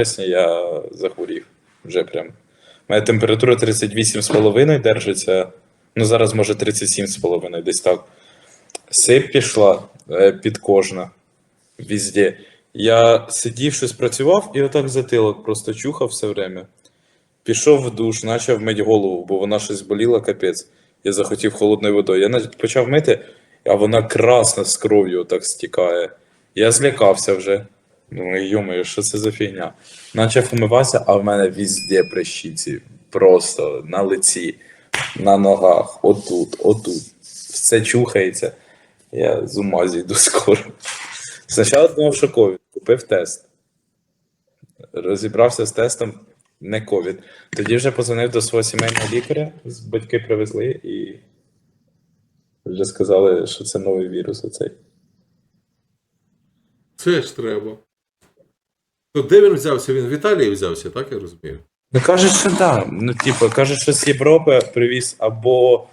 вересня я захворів. Вже прям. Мене температура 38,5 держиться. Ну, зараз може 37,5, десь так. Сип пішла е, підкожна. Везде. Я сидів, щось працював і отак затилок просто чухав все время. Пішов в душ, почав мити голову, бо вона щось боліла, капець. Я захотів холодною водою. Я почав мити, а вона красна з кров'ю так стікає. Я злякався вже. Думаю, йомаю, що це за фігня? Начав умиватися, а в мене везде прищиці. Просто на лиці, на ногах, отут, отут. Все чухається. Я з ума зійду скоро. Спочатку думав, що ковід. Купив тест. Розібрався з тестом, не ковід. Тоді вже позвонив до свого сімейного лікаря, батьки привезли і вже сказали, що це новий вірус оцей. Це ж треба. То де він взявся? Він в Італії взявся, так я розумію? Ну кажуть, що так. Да. Ну, типу, кажуть, що з Європи привіз або